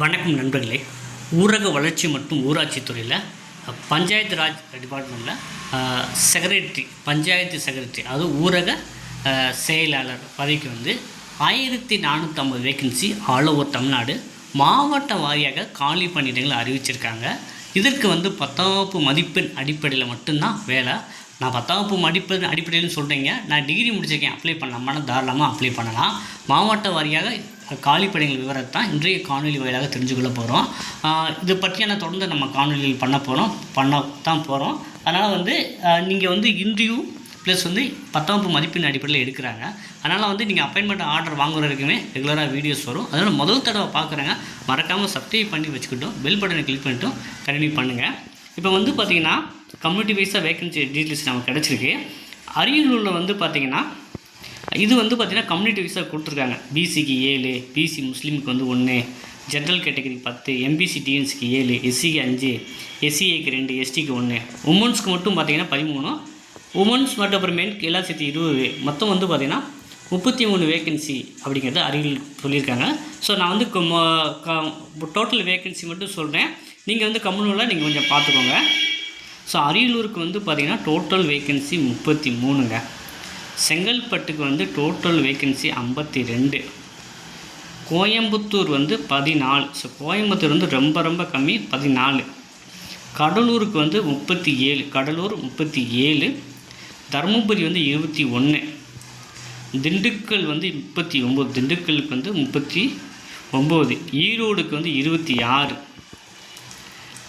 வணக்கம் நண்பர்களே. ஊரக வளர்ச்சி மற்றும் ஊராட்சி துறையில் பஞ்சாயத்து ராஜ் டிபார்ட்மெண்ட்டில் செக்ரட்டரி பஞ்சாயத்து செக்ரட்டரி அது ஊரக செயலாளர் பதவிக்கு வந்து ஆயிரத்தி நானூற்றம்பது வேக்கன்சி ஆல் ஓவர் தமிழ்நாடு மாவட்ட வாரியாக காலி பணியிடங்களை அறிவிச்சிருக்காங்க. இதற்கு வந்து பத்தாம் மதிப்பெண் அடிப்படையில் மட்டும்தான் வேலை. நான் பத்தாம் வகுப்பு மதிப்பெண் அடிப்படையில் சொல்கிறீங்க நான் டிகிரி முடிச்சிருக்கேன். அப்ளை பண்ணலாமான்னு தாராளமாக அப்ளை பண்ணலாம். மாவட்ட வாரியாக காலி பணிகள் விவரத்தை தான் இன்றைய காணொலி வாயிலாக தெரிஞ்சுக்கொள்ள போகிறோம் இது பற்றியான தொடர்ந்து நம்ம காணொலியில் பண்ண போகிறோம் பண்ண தான் போகிறோம் அதனால் வந்து நீங்கள் வந்து இன்ட்ரியூ ப்ளஸ் வந்து பத்தாம் வகுப்பு மதிப்பெண் அடிப்படையில் எடுக்கிறாங்க. அதனால் வந்து நீங்கள் அப்பாயின்மெண்ட் ஆர்டர் வாங்குற வரைக்குமே ரெகுலராக வீடியோஸ் வரும். அதனால் முதல் தடவை பார்க்குறேங்க மறக்காமல் சப்ஸ்கிரைப் பண்ணி வச்சுக்கிட்டோம் பெல் பட்டனை கிளிக் பண்ணிட்டும் கண்டினியூ பண்ணுங்கள் இப்போ வந்து பார்த்தீங்கன்னா கம்யூனிட்டி வைஸாக வேக்கன்சி டீட்டெயில்ஸ் நமக்கு கிடச்சிருக்கு. அரியலூரில் வந்து பார்த்திங்கன்னா இது வந்து பார்த்தீங்கன்னா கம்யூனிட்டி வைஸாக கொடுத்துருக்காங்க. பிசிக்கு ஏழு பிசி முஸ்லீமுக்கு வந்து ஒன்று ஜென்ரல் கேட்டகரி பத்து எம்பிசி டிஎன்சிக்கு ஏழு எஸ்சிக்கு அஞ்சு எஸ்சிஏக்கு ரெண்டு எஸ்டிக்கு ஒன்று உமன்ஸ்க்கு மட்டும் பார்த்தீங்கன்னா பதிமூணு. உமன்ஸ் மற்றும் அப்புறம் மென்க்கு எல்லாம் சேர்த்து இருபது. மொத்தம் வந்து பார்த்தீங்கன்னா முப்பத்தி மூணு வேகன்சி அப்படிங்கிறத அறிவியல் சொல்லியிருக்காங்க. ஸோ நான் வந்து டோட்டல் வேகன்சி மட்டும் சொல்கிறேன் நீங்கள் வந்து கம்யூனில் நீங்கள் கொஞ்சம் பார்த்துக்கோங்க ஸோ அரியலூருக்கு வந்து பார்த்தீங்கன்னா டோட்டல் வேகன்சி முப்பத்தி மூணுங்க. செங்கல்பட்டுக்கு வந்து டோட்டல் வேக்கன்சி ஐம்பத்தி ரெண்டு. கோயம்புத்தூர் வந்து பதினாலு. ஸோ கோயம்புத்தூர் வந்து ரொம்ப ரொம்ப கம்மி பதினாலு. கடலூருக்கு வந்து முப்பத்தி ஏழு. கடலூர் முப்பத்தி ஏழு. தருமபுரி வந்து இருபத்தி ஒன்று. திண்டுக்கல் வந்து முப்பத்தி ஒம்பது. திண்டுக்கலுக்கு வந்து முப்பத்தி ஒம்பது. ஈரோடுக்கு வந்து இருபத்தி ஆறு.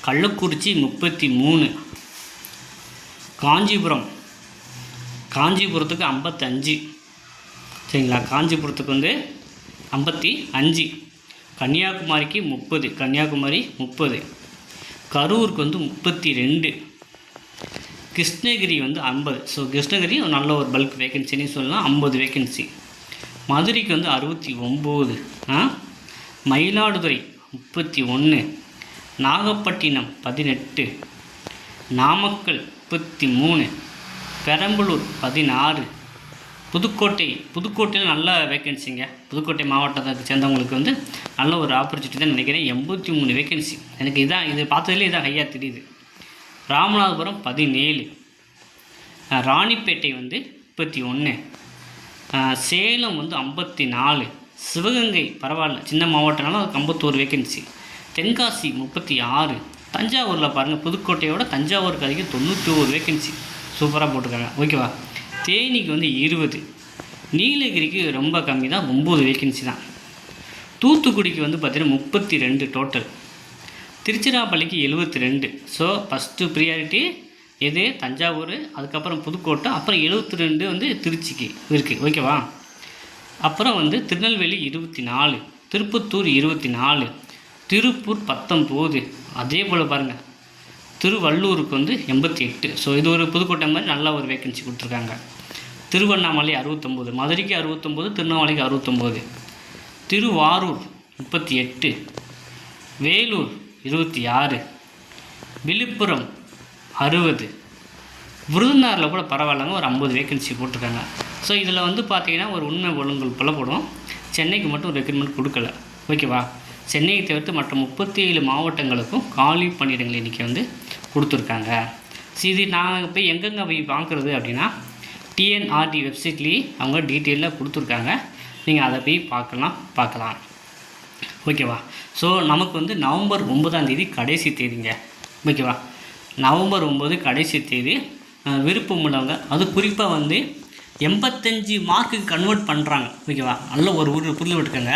கள்ளக்குறிச்சி முப்பத்தி மூணு. காஞ்சிபுரம் காஞ்சிபுரத்துக்கு ஐம்பத்தஞ்சு. சரிங்களா? காஞ்சிபுரத்துக்கு வந்து ஐம்பத்தி அஞ்சு. கன்னியாகுமரிக்கு முப்பது. கன்னியாகுமரி முப்பது. கரூருக்கு வந்து முப்பத்தி ரெண்டு. கிருஷ்ணகிரி வந்து ஐம்பது. ஸோ கிருஷ்ணகிரி நல்ல ஒரு பல்க் வேகன்சின்னு சொல்லலாம். ஐம்பது வேகன்சி மதுரைக்கு வந்து அறுபத்தி ஒம்பது. ஆ? மயிலாடுதுறை முப்பத்தி ஒன்று. நாகப்பட்டினம் பதினெட்டு. நாமக்கல் முப்பத்தி மூணு. பெரம்பலூர் பதினாறு. புதுக்கோட்டை புதுக்கோட்டையில் நல்ல வேகன்சிங்க புதுக்கோட்டை மாவட்டத்தை சேர்ந்தவங்களுக்கு வந்து நல்ல ஒரு ஆப்பர்ச்சுனிட்டி தான் நினைக்கிறேன். எண்பத்தி மூணு வேகன்சி எனக்கு இதான் இது பார்த்ததுலேயே இதான் ஹையாக தெரியுது. ராமநாதபுரம் பதினேழு. ராணிப்பேட்டை வந்து முப்பத்தி ஒன்று சேலம் வந்து ஐம்பத்தி நாலு. சிவகங்கை பரவாயில்ல சின்ன மாவட்டம்னாலும் அதுக்கு ஐம்பத்தோரு வேகன்சி தென்காசி முப்பத்தி ஆறு. தஞ்சாவூரில் பாருங்கள் புதுக்கோட்டையோட தஞ்சாவூருக்கு அதிகம் தொண்ணூற்றி ஒரு வேகன்சி சூப்பராக போட்டிருக்காங்க. ஓகேவா தேனிக்கு வந்து இருபது. நீலகிரிக்கு ரொம்ப கம்மி தான் ஒம்பது வேக்கன்சி தான். தூத்துக்குடிக்கு வந்து பார்த்திங்கன்னா முப்பத்தி ரெண்டு டோட்டல் திருச்சிராப்பள்ளிக்கு எழுபத்தி ரெண்டு ஸோ ஃபஸ்ட்டு ப்ரியாரிட்டி எது? தஞ்சாவூர் அதுக்கப்புறம் புதுக்கோட்டை அப்புறம் எழுபத்தி ரெண்டு வந்து திருச்சிக்கு இருக்குது ஓகேவா அப்புறம் வந்து திருநெல்வேலி இருபத்தி நாலு திருப்பத்தூர் இருபத்தி நாலு திருப்பூர் பத்தொம்போது. அதே போல் பாருங்கள் திருவள்ளூருக்கு வந்து எண்பத்தி எட்டு ஸோ இது ஒரு புதுக்கோட்டை மாதிரி நல்ல ஒரு வேக்கன்சி கொடுத்துருக்காங்க. திருவண்ணாமலை அறுபத்தொம்போது மதுரைக்கு அறுபத்தொம்போது திருவண்ணாமலைக்கு அறுபத்தொம்போது. திருவாரூர் முப்பத்தி எட்டு வேலூர் இருபத்தி ஆறு விழுப்புரம் அறுபது. விருதுநகரில் கூட பரவாயில்லங்க ஒரு ஐம்பது வேகன்சி போட்டிருக்காங்க. ஸோ இதில் வந்து பார்த்தீங்கன்னா ஒரு உண்மை ஒழுங்கல் புலப்படும். சென்னைக்கு மட்டும் ரெக்ரூட்மெண்ட் கொடுக்கல. ஓகேவா சென்னையை தவிர்த்து மற்ற முப்பத்தி ஏழு மாவட்டங்களுக்கும் காலி பணியிடங்கள் இன்றைக்கி வந்து கொடுத்துருக்காங்க. ஸோ இது நாங்கள் போய் எங்கெங்கே போய் வாங்குறது அப்படின்னா டிஎன்ஆர்டி வெப்சைட்லேயே அவங்க டீட்டெயிலாக கொடுத்துருக்காங்க. நீங்கள் அதை போய் பார்க்கலாம் பார்க்கலாம். ஓகேவா ஸோ நமக்கு வந்து நவம்பர் ஒன்பதாம் தேதி கடைசி தேதிங்க. ஓகேவா நவம்பர் ஒம்பது கடைசி தேதி விருப்பம் உள்ளவங்க அது குறிப்பாக வந்து எண்பத்தஞ்சு மார்க்குக்கு கன்வெர்ட் பண்ணுறாங்க ஓகேவா நல்ல ஒரு ஊர் புரிஞ்சு விட்டுக்கோங்க.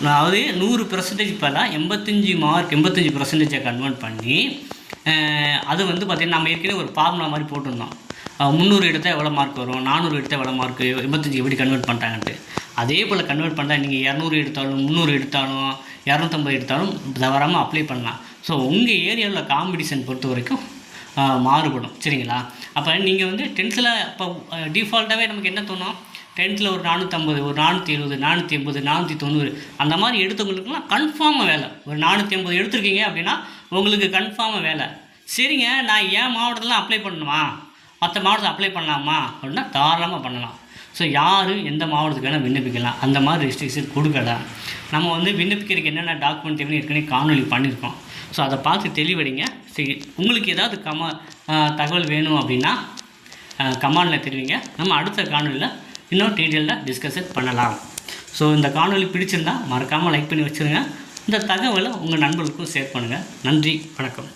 அதாவது நூறு பர்சன்டேஜ் பதிலாக எண்பத்தஞ்சு மார்க் எண்பத்தஞ்சு பர்சன்டேஜை கன்வெர்ட் பண்ணி அது வந்து பார்த்திங்கன்னா நம்ம ஏற்கனவே ஒரு ஃபார்முலா மாதிரி போட்டிருந்தோம். முந்நூறு எடுத்தால் எவ்வளோ மார்க் வரும்? நானூறு எடுத்தால் எவ்வளோ மார்க் எண்பத்தஞ்சு எப்படி கன்வெர்ட் பண்ணிட்டாங்கன்ட்டு. அதே போல் கன்வெர்ட் பண்ணால் நீங்கள் இரநூறு எடுத்தாலும் முந்நூறு எடுத்தாலும் இரநூத்தம்பது எடுத்தாலும் தவறாமல் அப்ளை பண்ணலாம். ஸோ உங்கள் ஏரியாவில் காம்படிஷன் பொறுத்த வரைக்கும் மாறுபடும். சரிங்களா? அப்போ நீங்கள் வந்து டென்த்தில் இப்போ டிஃபால்ட்டாகவே நமக்கு என்ன தோணும்? டென்த்தில் ஒரு நானூற்றம்பது ஒரு நானூற்றி எழுபது நானூற்றி எண்பது நானூற்றி தொண்ணூறு அந்த மாதிரி எடுத்தவங்களுக்குலாம் கன்ஃபார்மாக வேலை. ஒரு நானூற்றி ஐம்பது எடுத்திருக்கீங்க அப்படின்னா உங்களுக்கு கன்ஃபார்மாக வேலை. சரிங்க நான் என் மாவட்டத்தில் அப்ளை பண்ணணுமா? மற்ற மாவட்டத்தில் அப்ளை பண்ணலாமா? அப்படின்னா தாராளமாக பண்ணலாம். ஸோ யார் எந்த மாவட்டத்துக்கு வேணால் விண்ணப்பிக்கலாம்? அந்த மாதிரி ரெஸ்ட்ரிக்ஷன் கொடுக்கல. நம்ம வந்து விண்ணப்பிக்கிறதுக்கு என்னென்ன டாக்குமெண்ட் தேவைன்னு ஏற்கனவே காணொலி பண்ணியிருக்கோம். ஸோ அதை பார்த்து தெளிவடைங்க. சரி உங்களுக்கு ஏதாவது கம தகவல் வேணும் அப்படின்னா கமாண்டில் தெரிவிங்க. நம்ம அடுத்த காணொலியில் இன்னும் டீட்டெயிலாக டிஸ்கஸ் பண்ணலாம். ஸோ இந்த காணொலி பிடிச்சிருந்தா மறக்காமல் லைக் பண்ணி வச்சுருங்க. இந்த தகவலை உங்கள் நண்பர்களுக்கும் ஷேர் பண்ணுங்கள் நன்றி வணக்கம்.